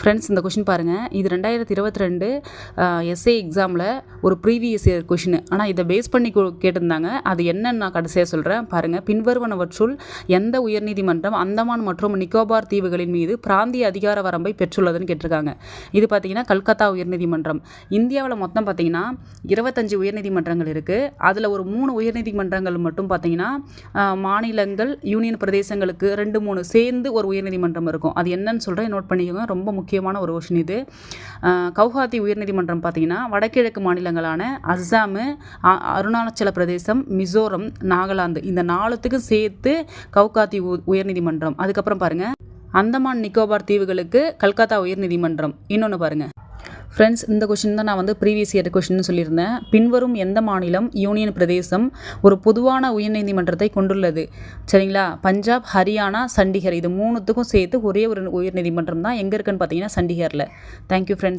Friends இந்த question பாருங்கள் இது ரெண்டாயிரத்தி இருபத்தி ரெண்டு எஸ்ஏ எக்ஸாமில் ஒரு ப்ரீவியஸ் இயர் கொஷின் ஆனால் இதை பேஸ் பண்ணி கேட்டிருந்தாங்க. அது என்னன்னு நான் கடைசியாக சொல்கிறேன் பாருங்கள் பின்வருவனவற்றுள் எந்த உயர்நீதிமன்றம் அந்தமான் மற்றும் நிக்கோபார் தீவுகளின் மீது பிராந்திய அதிகார வரம்பை பெற்றுள்ளதுன்னு கேட்டிருக்காங்க. இது பார்த்தீங்கன்னா கல்கத்தா உயர்நீதிமன்றம். இந்தியாவில் மொத்தம் பார்த்தீங்கன்னா இருபத்தஞ்சு உயர்நீதிமன்றங்கள் இருக்குது அதில் ஒரு மூணு உயர்நீதிமன்றங்கள் மட்டும் பார்த்தீங்கன்னா மாநிலங்கள் யூனியன் பிரதேசங்களுக்கு ரெண்டு மூணு சேர்ந்து ஒரு உயர்நீதிமன்றம் இருக்கும். அது என்னன்னு சொல்கிறேன் நோட் பண்ணிக்கோங்க. ரொம்ப முக்கியமான ஒரு கொஷின் இது. கவுஹாத்தி உயர்நீதிமன்றம் பார்த்தீங்கன்னா வடகிழக்கு மாநிலங்களான அஸ்ஸாமு அ- அருணாச்சல பிரதேசம் மிசோரம் நாகாலாந்து இந்த நாலுத்துக்கும் சேர்த்து கவுகாத்தி உ- உயர்நீதிமன்றம். அதுக்கப்புறம் பாருங்கள் அந்தமான் நிக்கோபார் தீவுகளுக்கு கல்கத்தா உயர்நீதிமன்றம். இன்னொன்று பாருங்கள் ஃப்ரெண்ட்ஸ் இந்த கொஷின் தான் நான் வந்து ப்ரீவியஸ் இயர் கொஷின் சொல்லியிருந்தேன். பின்வரும் எந்த மாநிலம் யூனியன் பிரதேசம் ஒரு பொதுவான உயர்நீதிமன்றத்தை கொண்டுள்ளது? சரிங்களா? பஞ்சாப் ஹரியானா சண்டிகர் இது மூணுத்துக்கும் சேர்த்து ஒரே ஒரு உயர்நீதிமன்றம் தான். எங்கே இருக்குன்னு பார்த்தீங்கன்னா சண்டிகரில். Thank you friends